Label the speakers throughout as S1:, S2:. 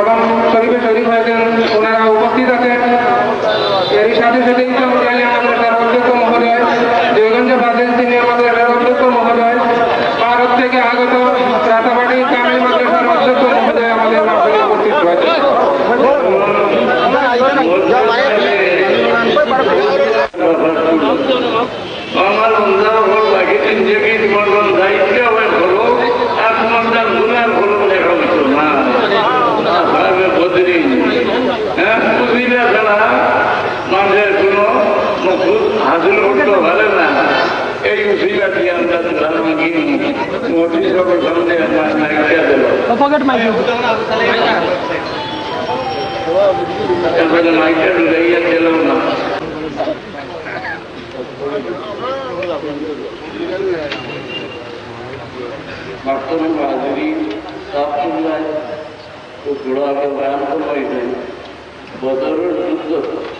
S1: সভা শরীফে শরীফ হয়েছেন ওনারা উপস্থিত আছেন। এরই সাথে সাথে
S2: হাসিল করতে পারে না। এই মুসিবাটি আমরা প্রধানমন্ত্রী বদরের যুদ্ধ।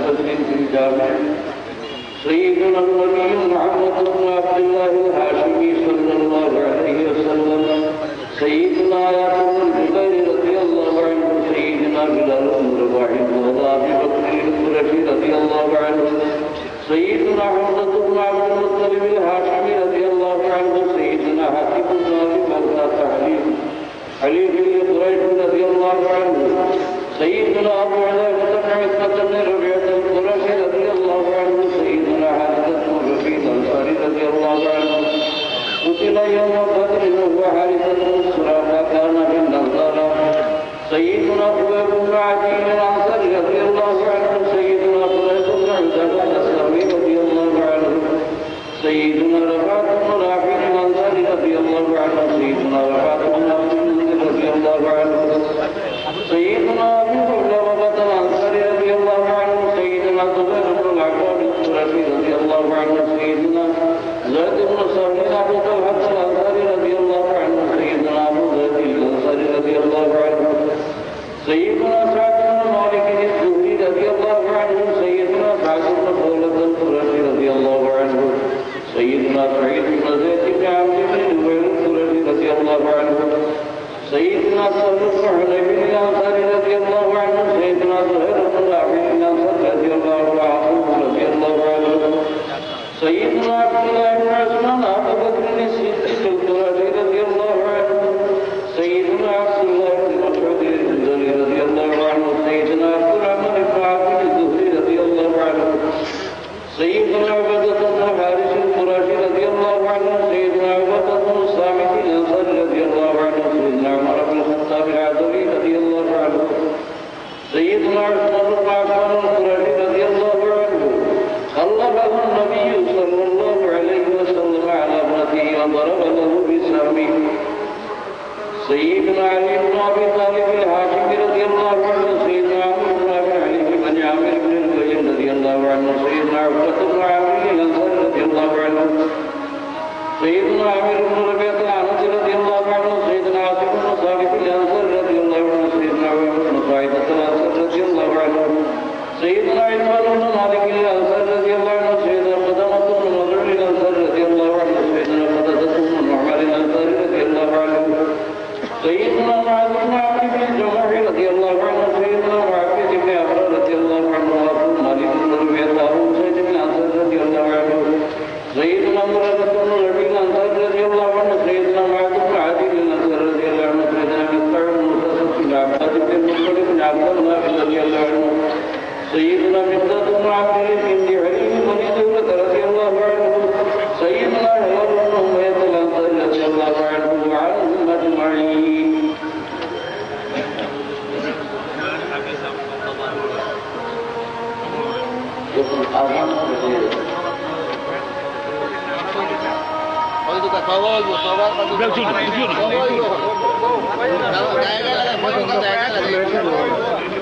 S2: صدر في الجامع سيدنا النبي محمد بن عبد الله الهاشمي صلى الله عليه وسلم سيدنا ياسر بن جبير رضي الله عنه سيدنا بلال بن رباح وأبي بكر القرشي رضي الله عنه سيدنا أبو سيدنا سعد بن مالك الزهري رضي الله عنه سيدنا سعد بن خولد القرشي رضي الله عنه سيدنا سعيد بن زيد بن عبد بن زبير القرشي رضي الله عنه سيدنا سهل بن حنيف الانصاري رضي الله عنه سيدنا زهير بن رافع الانصاري رضي الله عنه سيدنا عبد الله ضرب له بسهمه سيدنا علي بن أبي طالب الهاشمي رضي الله عنه
S3: Gracias.